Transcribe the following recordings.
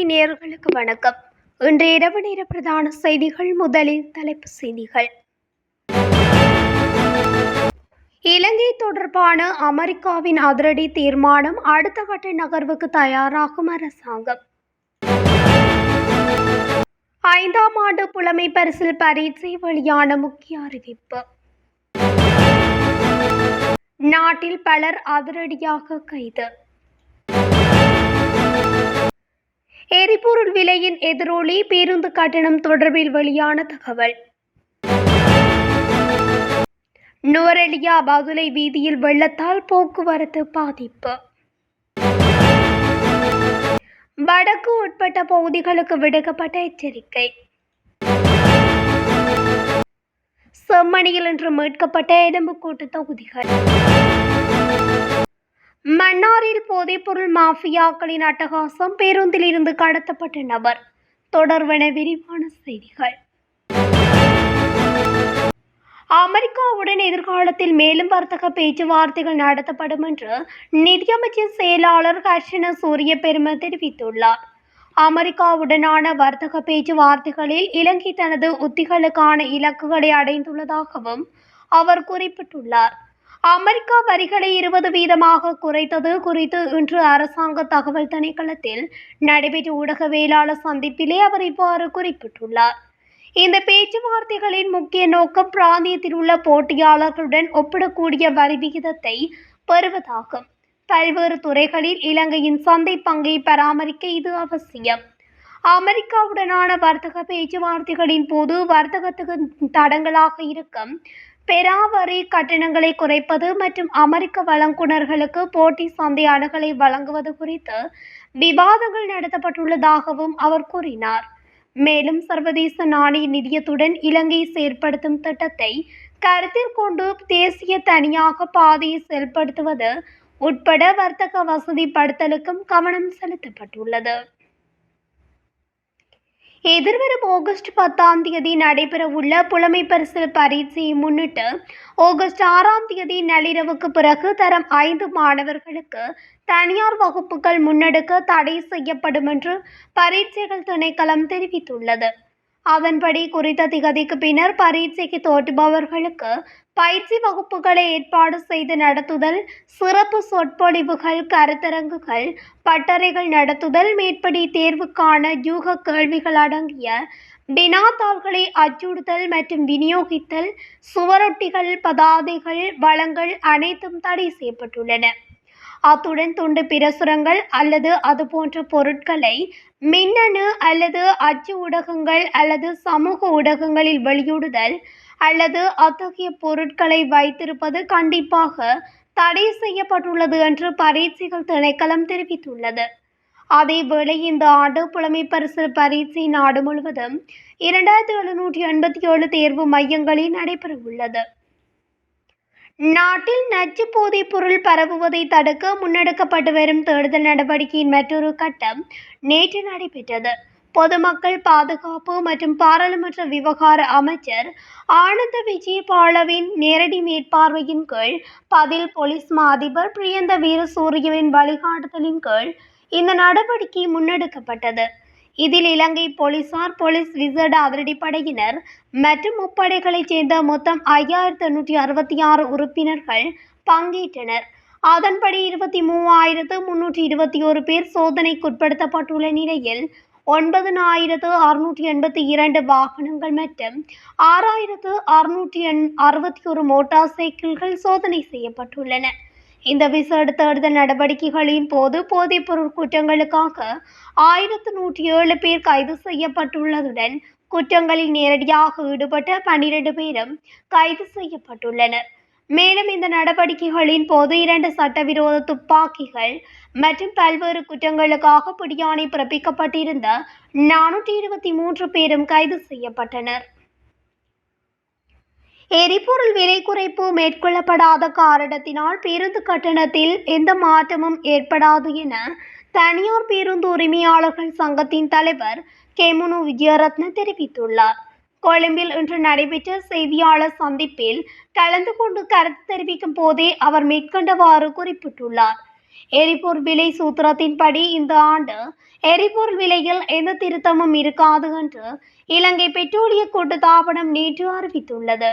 தமிழொலி நேர்களுக்கு வணக்கம். இன்று இரவு நேர பிரதான செய்திகள் முதலில் தலைப்பு செய்திகள். இலங்கை தொடர்பான அமெரிக்காவின் அதிரடி தீர்மானம் அடுத்த கட்ட நகர்வுக்கு தயாராகும் அரசாங்கம். ஐந்தாம் ஆண்டு புலமை பரிசில் பரீட்சை வெளியான முக்கிய அறிவிப்பு. நாட்டில் பலர் அதிரடியாக கைது. எரிபொருள் விலையின் எதிரொலி பேருந்து கட்டணம் தொடர்பில் வெளியான தகவல். நுவரெலியா பதுளை வீதியில் வெள்ளத்தால் போக்குவரத்து பாதிப்பு. வடக்கு உட்பட்ட பகுதிகளுக்கு விடுக்கப்பட்ட எச்சரிக்கை. செம்மணியில் இன்று மீட்கப்பட்ட எலும்புக்கூட்டு தொகுதிகள். மன்னாரில் போதைப்பொருள் மாஃபியாக்களின் அட்டகாசம் பேருந்தில் இருந்து கடத்தப்பட்ட நபர். தொடர்வன விரிவான செய்திகள். அமெரிக்காவுடன் எதிர்காலத்தில் மேலும் வர்த்தக பேச்சுவார்த்தைகள் நடத்தப்படும் என்று நிதியமைச்சின் செயலாளர் ஹர்ஷன சூரிய பெருமை தெரிவித்துள்ளார். அமெரிக்காவுடனான வர்த்தக பேச்சுவார்த்தைகளில் இலங்கை தனது உத்திகளுக்கான இலக்குகளை அடைந்துள்ளதாகவும் அவர் குறிப்பிட்டுள்ளார். அமெரிக்கா வரிகளை இருபது வீதமாக குறைத்தது குறித்து இன்று அரசாங்க தகவல் திணைக்களத்தில் நடைபெற்ற ஊடகவியலாளர் சந்திப்பிலே அவர் இவ்வாறு குறிப்பிட்டுள்ளார். இந்த பேச்சுவார்த்தைகளின் முக்கிய நோக்கம் பிராந்தியத்தில் உள்ள போட்டியாளர்களுடன் ஒப்பிடக்கூடிய வரி விகிதத்தை பெறுவதாகும். பல்வேறு துறைகளில் இலங்கையின் சந்தை பங்கை பராமரிக்க இது அவசியம். அமெரிக்காவுடனான வர்த்தக பேச்சுவார்த்தைகளின் போது வர்த்தகத்துக்கு தடங்களாக இருக்கும் பெறாவரி கட்டணங்களை குறைப்பது மற்றும் அமெரிக்க வழங்குனர்களுக்கு போட்டி சந்தை அணுகலை வழங்குவது குறித்து விவாதங்கள் நடத்தப்பட்டுள்ளதாகவும் அவர் கூறினார். மேலும் சர்வதேச நாணய நிதியத்துடன் இலங்கை செயற்படுத்தும் திட்டத்தை கருத்தில் கொண்டு தேசிய தனியாக பாதையை செயல்படுத்துவது உட்பட வர்த்தக வசதிப்படுத்தலுக்கும் கவனம் செலுத்தப்பட்டுள்ளது. எதிர்வரும் ஆகஸ்ட் பத்தாம் தேதி நடைபெறவுள்ள புலமை பரிசல் பரீட்சையை முன்னிட்டு ஆகஸ்ட் ஆறாம் தேதி நள்ளிரவுக்கு பிறகு தரம் ஐந்து மாணவர்களுக்கு தனியார் வகுப்புகள் முன்னெடுக்க தடை செய்யப்படும் என்று பரீட்சைகள் திணைக்களம் தெரிவித்துள்ளது. அதன்படி குறித்த திகதிக்கு பின்னர் பரீட்சைக்கு தோற்றுபவர்களுக்கு பயிற்சி வகுப்புகளை ஏற்பாடு செய்து நடத்துதல் சிறப்பு சொற்பொழிவுகள் கருத்தரங்குகள் பட்டறைகள் நடத்துதல் மேற்படி தேர்வுக்கான யூக கேள்விகள் அடங்கிய வினாத்தாள்களை அச்சுறுத்தல் மற்றும் விநியோகித்தல் சுவரொட்டிகள் பதாதைகள் வளங்கள் அனைத்தும் தடை செய்யப்பட்டுள்ளன. அத்துடன் துண்டு பிரசுரங்கள் அல்லது அது போன்ற பொருட்களை மின்னணு அல்லது அச்சு ஊடகங்கள் அல்லது சமூக ஊடகங்களில் வெளியிடுதல் அல்லது அத்தகைய பொருட்களை வைத்திருப்பது கண்டிப்பாக தடை செய்யப்பட்டுள்ளது என்று பரீட்சைகள் திணைக்களம் தெரிவித்துள்ளது. அதேவேளை இந்த ஆண்டு புலமை பரிசு பரீட்சை நாடு முழுவதும் இரண்டாயிரத்தி எழுநூற்றி எண்பத்தி ஏழு தேர்வு மையங்களில் நடைபெறவுள்ளது. நாட்டில் நச்சு போதைப் பொருள் பரவுவதை தடுக்க முன்னெடுக்கப்பட்டு வரும் தேடுதல் நடவடிக்கையின் மற்றொரு கட்டம் நேற்று நடைபெற்றது. பொதுமக்கள் பாதுகாப்பு மற்றும் பாராளுமன்ற விவகார அமைச்சர் ஆனந்த விஜயபாலவின் நேரடி மேற்பார்வையின் கீழ் பதில் போலீஸ் மா அதிபர் பிரியந்த வீரசூரியவின் வழிகாட்டுதலின் கீழ் இந்த நடவடிக்கை முன்னெடுக்கப்பட்டது. இதில் இலங்கை போலீசார் போலீஸ் விசேட அதிரடிப்படையினர் மற்றும் முப்படைகளைச் சேர்ந்த மொத்தம் ஐயாயிரத்தி எண்ணூற்றி அறுபத்தி ஆறு உறுப்பினர்கள் பங்கேற்றனர். அதன்படி இருபத்தி மூவாயிரத்து முன்னூற்றி இருபத்தி ஒரு பேர் சோதனைக்குட்படுத்தப்பட்டுள்ள நிலையில் ஒன்பதனாயிரத்து அறுநூற்றி எண்பத்தி இரண்டு வாகனங்கள் மற்றும் ஆறாயிரத்து அறுநூற்றி எண் அறுபத்தி ஒரு மோட்டார் சைக்கிள்கள் சோதனை செய்யப்பட்டுள்ளன. இந்த விசேட தேடுதல் நடவடிக்கைகளின் போது போதைப்பொருள் குற்றங்களுக்காக ஆயிரத்து நூற்றி ஏழு பேர் கைது செய்யப்பட்டுள்ளதுடன் குற்றங்களில் நேரடியாக ஈடுபட்ட பன்னிரண்டு பேரும் கைது செய்யப்பட்டுள்ளனர். மேலும் இந்த நடவடிக்கைகளின் போது இரண்டு சட்டவிரோத துப்பாக்கிகள் மற்றும் பல்வேறு குற்றங்களுக்காக பிடியாணை பிறப்பிக்கப்பட்டிருந்த நானூற்றி இருபத்தி மூன்று பேரும் கைது செய்யப்பட்டனர். எரிபொருள் விலை குறைப்பு மேற்கொள்ளப்படாத காரணத்தினால் பேருந்து கட்டணத்தில் எந்த மாற்றமும் ஏற்படாது என தனியார் பேருந்து உரிமையாளர்கள் சங்கத்தின் தலைவர் கெமுனு விஜயரத்ன தெரிவித்துள்ளார். கொழும்பில் இன்று நடைபெற்ற செய்தியாளர் சந்திப்பில் கலந்து கொண்டு கருத்து தெரிவிக்கும் போதே அவர் மேற்கண்டவாறு குறிப்பிட்டுள்ளார். எரிபொருள் விலை சூத்திரத்தின்படி இந்த ஆண்டு எரிபொருள் விலையில் எந்த திருத்தமும் இருக்காது என்று இலங்கை பெட்ரோலிய கூட்டுத்தாபனம் நேற்று அறிவித்துள்ளது.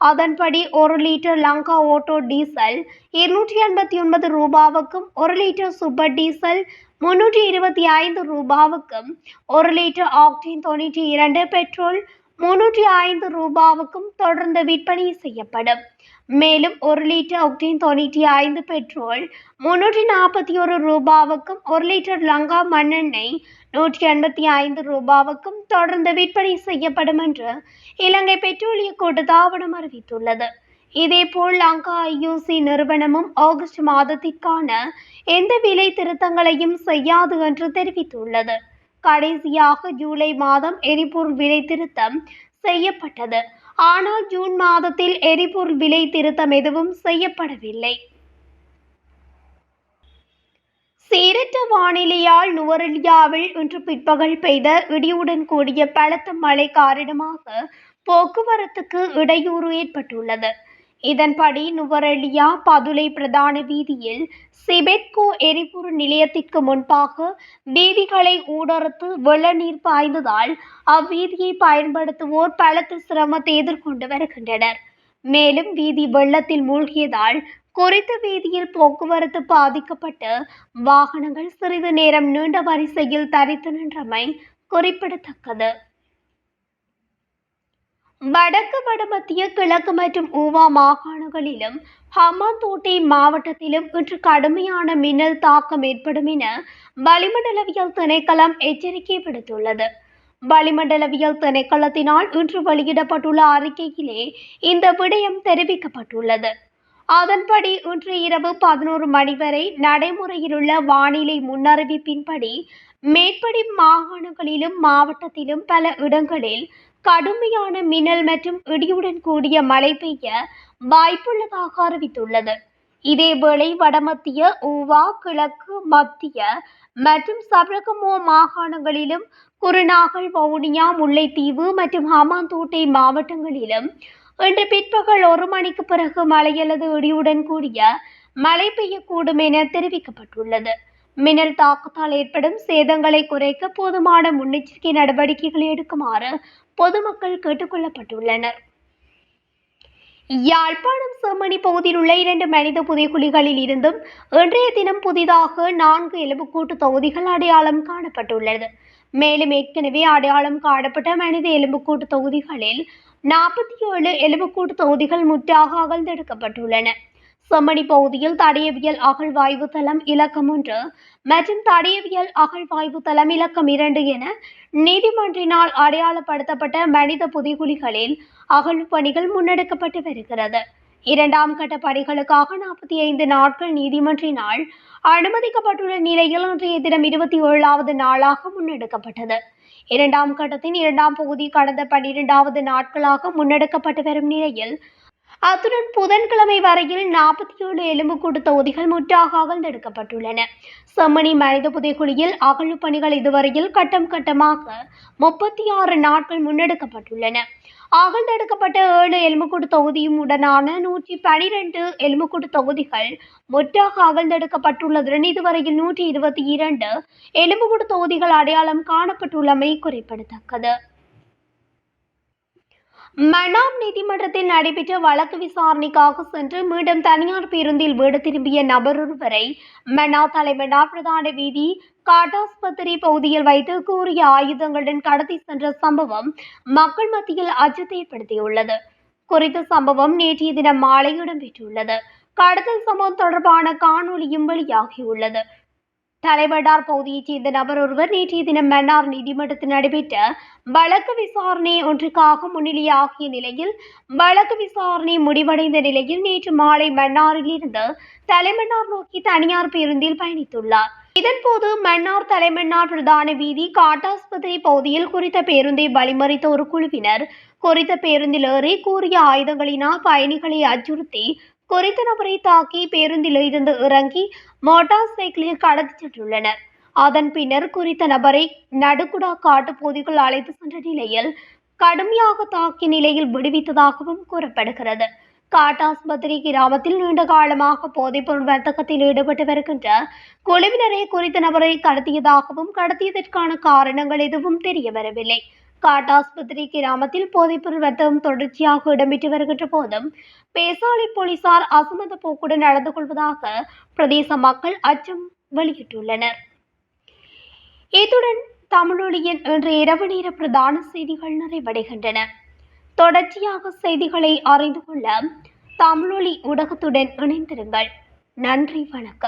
அதன்படி ஒரு லிட்டர் லங்கா ஓட்டோ டீசல் இருநூற்றி எண்பத்தி ஒன்பது ரூபாவுக்கும் ஒரு லிட்டர் சூப்பர் டீசல் முன்னூற்றி இருபத்தி ஐந்து ரூபாவுக்கும் ஒரு லிட்டர் ஆக்டின் தொண்ணூற்றி இரண்டு பெட்ரோல் முன்னூற்றி ஐந்து ரூபாவுக்கும் தொடர்ந்து விற்பனை செய்யப்படும். மேலும் ஒரு லிட்டர் ஒக்டேன் தொண்ணூற்றி ஐந்து பெட்ரோல் முன்னூற்றி நாற்பத்தி ஒரு ரூபாவுக்கும் ஒரு லிட்டர் லங்கா மண்ணெண்ணெய் நூற்றி எண்பத்தி ஐந்து ரூபாவுக்கும் தொடர்ந்து விற்பனை செய்யப்படும் என்று இலங்கை பெட்ரோலிய கூட்டுத்தாபனம் அறிவித்துள்ளது. இதேபோல் லங்கா ஐயூசி நிறுவனமும் ஆகஸ்ட் மாதத்திற்கான எந்த விலை திருத்தங்களையும் செய்யாது என்று தெரிவித்துள்ளது. கடைசியாக ஜூலை மாதம் எரிபொருள் விலை திருத்தம் செய்யப்பட்டது. ஆனால் ஜூன் மாதத்தில் எரிபொருள் விலை திருத்தம் எதுவும் செய்யப்படவில்லை. சீரற்ற வானிலையால் நுவரெலியாவில் இன்று பிற்பகல் பெய்த இடியுடன் கூடிய பலத்த மழை காரணமாக போக்குவரத்துக்கு இடையூறு ஏற்பட்டுள்ளது. இதன்படி நுவரெலியா பதுளை பிரதான வீதியில் சிபெட்கோ எரிபொருள் நிலையத்திற்கு முன்பாக வீதிகளை ஊடறுத்து வெள்ள நீர் பாய்ந்ததால் அவ்வீதியை பயன்படுத்துவோர் பலத்த சிரமத்தை எதிர்கொண்டு வருகின்றனர். மேலும் வீதி வெள்ளத்தில் மூழ்கியதால் குறித்த வீதியில் போக்குவரத்து பாதிக்கப்பட்டு வாகனங்கள் சிறிது நேரம் நீண்ட வரிசையில் தரித்து நின்றமை குறிப்பிடத்தக்கது. வடக்கு வடமத்திய கிழக்கு மற்றும் ஊவா மாகாணங்களிலும் ஹம்மாந்தோட்டை மாவட்டத்திலும் இன்று கடுமையான மின்னல் தாக்கம் ஏற்படும் என வளிமண்டலவியல் திணைக்களம் எச்சரிக்கை விடுத்துள்ளது. வளிமண்டலவியல் திணைக்களத்தினால் இன்று வெளியிடப்பட்டுள்ள அறிக்கையிலே இந்த விடயம் தெரிவிக்கப்பட்டுள்ளது. அதன்படி இன்று இரவு பதினோரு மணி வரை நடைமுறையிலுள்ள வானிலை முன்னறிவிப்பின்படி மேற்படி மாகாணங்களிலும் மாவட்டத்திலும் பல இடங்களில் கடுமையான மின்னல் மற்றும் இடியுடன் கூடிய மழை பெய்ய வாய்ப்புள்ளதாக அறிவித்துள்ளது. இதேவேளை வடமத்திய ஊவா கிழக்கு மத்திய மற்றும் சபரகமோ மாகாணங்களிலும் குருநாகல் வவுனியா முல்லைத்தீவு மற்றும் ஹமாந்தோட்டை மாவட்டங்களிலும் இன்று பிற்பகல் ஒரு மணிக்கு பிறகு மழை அல்லது இடியுடன் கூடிய மழை பெய்யக்கூடும் என தெரிவிக்கப்பட்டுள்ளது. மின்னல் தாக்கத்தால் ஏற்படும் சேதங்களை குறைக்க போதுமான முன்னெச்சரிக்கை நடவடிக்கைகளை எடுக்குமாறு பொதுமக்கள் கேட்டுக்கொள்ளப்பட்டுள்ளனர். யாழ்ப்பாணம் செம்மணி பகுதியில் உள்ள இரண்டு மனித புதைக்குழிகளில் இருந்தும் இன்றைய தினம் புதிதாக நான்கு எலும்புக்கூட்டு தொகுதிகள் அடையாளம் காணப்பட்டுள்ளது. மேலும் ஏற்கனவே அடையாளம் காணப்பட்ட மனித எலும்புக்கூட்டு தொகுதிகளில் நாற்பத்தி ஏழு எலும்புக்கூட்டு தொகுதிகள் முற்றாக அகழ்ந்தெடுக்கப்பட்டுள்ளன. செம்மணி பகுதியில் தடயவியல் அகழ்வாய்வு தளம் இலக்கம் ஒன்று மற்றும் தடயவியல் அகழ்வாய்வு தளம் இலக்கம் இரண்டு என நீதிமன்றினால் அடையாளப்படுத்தப்பட்ட மனித புதிகுலிகளில் அகழ்வு பணிகள் முன்னெடுக்கப்பட்டு வருகிறது. இரண்டாம் கட்ட பணிகளுக்காக நாற்பத்தி ஐந்து நாட்கள் நீதிமன்றினால் அனுமதிக்கப்பட்டுள்ள நிலையில் இன்றைய தினம் இருபத்தி ஏழாவது நாளாக முன்னெடுக்கப்பட்டது. இரண்டாம் கட்டத்தின் இரண்டாம் பகுதி கடந்த பன்னிரெண்டாவது நாட்களாக முன்னெடுக்கப்பட்டு வரும் நிலையில் அத்துடன் புதன்கிழமை வரையில் நாற்பத்தி ஏழு எலும்புக்கூடு தொகுதிகள் முற்றாக அகழ்ந்தெடுக்கப்பட்டுள்ளன செம்மணி மனித புதைக்குழியில் அகழ்வு பணிகள் இதுவரையில் கட்டம் கட்டமாக முப்பத்தி ஆறு நாட்கள் முன்னெடுக்கப்பட்டுள்ளன. அகழ்ந்தெடுக்கப்பட்ட ஏழு எலும்புக்கூடு தொகுதியும் உடனான நூற்றி பனிரெண்டு எலும்புக்கூடு தொகுதிகள் முற்றாக அகழ்ந்தெடுக்கப்பட்டுள்ளதுடன் இதுவரையில் நூற்றி இருபத்தி இரண்டு எலும்புக்கூடு தொகுதிகள் அடையாளம் காணப்பட்டுள்ளமை குறிப்பிடத்தக்கது. மன்னார் நீதிமன்றத்தில் நடைபெற்ற வழக்கு விசாரணைக்காக சென்று மீண்டும் தனியார் பேருந்தில் வீடு திரும்பிய நபரொருவரை ஒருவரை மன்னார் தலைமன்னார் பிரதான வீதி காட்டாஸ்பத்திரி பகுதியில் வைத்து கூறிய ஆயுதங்களுடன் கடத்தி சென்ற சம்பவம் மக்கள் மத்தியில் அச்சத்தை ஏற்படுத்தியுள்ளது. குறித்த சம்பவம் நேற்றைய தினம் மாலை இடம்பெற்றுள்ளது. கடத்தல் சம்பவம் தொடர்பான காணொலியும் வெளியாகியுள்ளது. தலைவடார் பகுதியைச் சேர்ந்த நபர் ஒருவர் நேற்றைய தினம் மன்னார் நீதிமன்றத்தில் நடைபெற்ற வழக்கு விசாரணை ஒன்றுக்காக முன்னிலையாகிய நிலையில் வழக்கு விசாரணை முடிவடைந்த நிலையில் நேற்று மாலை மன்னாரில் இருந்து தலைமன்னார் நோக்கி தனியார் பேருந்தில் பயணித்துள்ளார். இதன்போது மன்னார் தலைமன்னார் பிரதான வீதி காட்டாஸ்பத்திரி பகுதியில் குறித்த பேருந்தை வழிமறித்த ஒரு குழுவினர் குறித்த பேருந்தில் ஏறி கூறிய ஆயுதங்களினால் பயணிகளை அச்சுறுத்தி குறித்த நபரை தாக்கி பேருந்தில் இருந்து இறங்கி மோட்டார் சைக்கிளில் கடத்தி சென்றுள்ளனர். அதன் பின்னர் குறித்த நபரை நடுக்குடா காட்டு பகுதிக்குள் அழைத்து சென்ற நிலையில் கடுமையாக தாக்கிய நிலையில் விடுவித்ததாகவும் கூறப்படுகிறது. காட்டாஸ்பத்திரி கிராமத்தில் நீண்ட காலமாக போதைப்பொருள் வர்த்தகத்தில் ஈடுபட்டு வருகின்ற குழுவினரை குறித்த நபரை கடத்தியதாகவும் கடத்தியதற்கான காரணங்கள் எதுவும் தெரிய வரவில்லை காட்டாஸ்பத்திரி கிராமத்தில் போதைப்பொருள் வர்த்தகம் தொடர்ச்சியாக இடம்பெற்று வருகின்ற போதும் பேசாலை போலீசார் அசமத போக்குடன் நடந்து கொள்வதாக பிரதேச மக்கள் அச்சம் வெளியிட்டுள்ளனர். இத்துடன் தமிழொலியின் இன்று இரவு நேர பிரதான செய்திகள் நிறைவடைகின்றன. தொடர்ச்சியாக செய்திகளை அறிந்து கொள்ள தமிழொலி ஊடகத்துடன் இணைந்திருங்கள். நன்றி வணக்கம்.